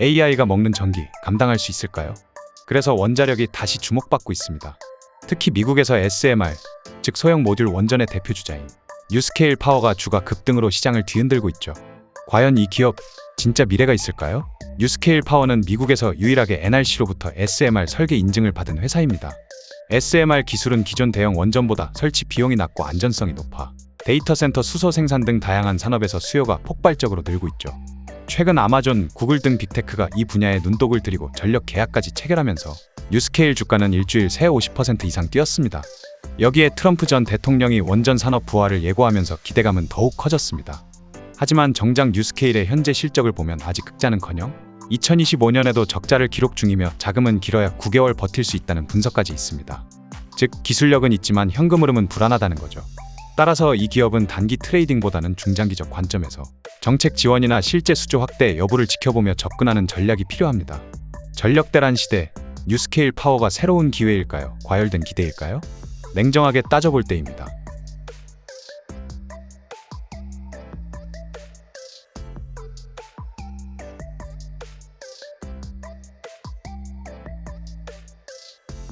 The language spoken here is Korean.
AI가 먹는 전기 감당할 수 있을까요? 그래서 원자력이 다시 주목받고 있습니다. 특히 미국에서 SMR, 즉 소형 모듈 원전의 대표 주자인 뉴스케일 파워가 주가 급등으로 시장을 뒤흔들고 있죠. 과연 이 기업 진짜 미래가 있을까요? 뉴스케일 파워는 미국에서 유일하게 NRC로부터 SMR 설계 인증을 받은 회사입니다. SMR 기술은 기존 대형 원전보다 설치 비용이 낮고 안전성이 높아 데이터 센터 수소 생산 등 다양한 산업에서 수요가 폭발적으로 늘고 있죠. 최근 아마존, 구글 등 빅테크가 이 분야에 눈독을 들이고 전력 계약까지 체결하면서 뉴스케일 주가는 일주일 새 50% 이상 뛰었습니다. 여기에 트럼프 전 대통령이 원전 산업 부활을 예고하면서 기대감은 더욱 커졌습니다. 하지만 정작 뉴스케일의 현재 실적을 보면 아직 극자는커녕 2025년에도 적자를 기록 중이며 자금은 길어야 9개월 버틸 수 있다는 분석까지 있습니다. 즉 기술력은 있지만 현금 흐름은 불안하다는 거죠. 따라서 이 기업은 단기 트레이딩보다는 중장기적 관점에서 정책 지원이나 실제 수조 확대 여부를 지켜보며 접근하는 전략이 필요합니다. 전력대란 시대, 뉴스케일 파워가 새로운 기회일까요? 과열된 기대일까요? 냉정하게 따져볼 때입니다.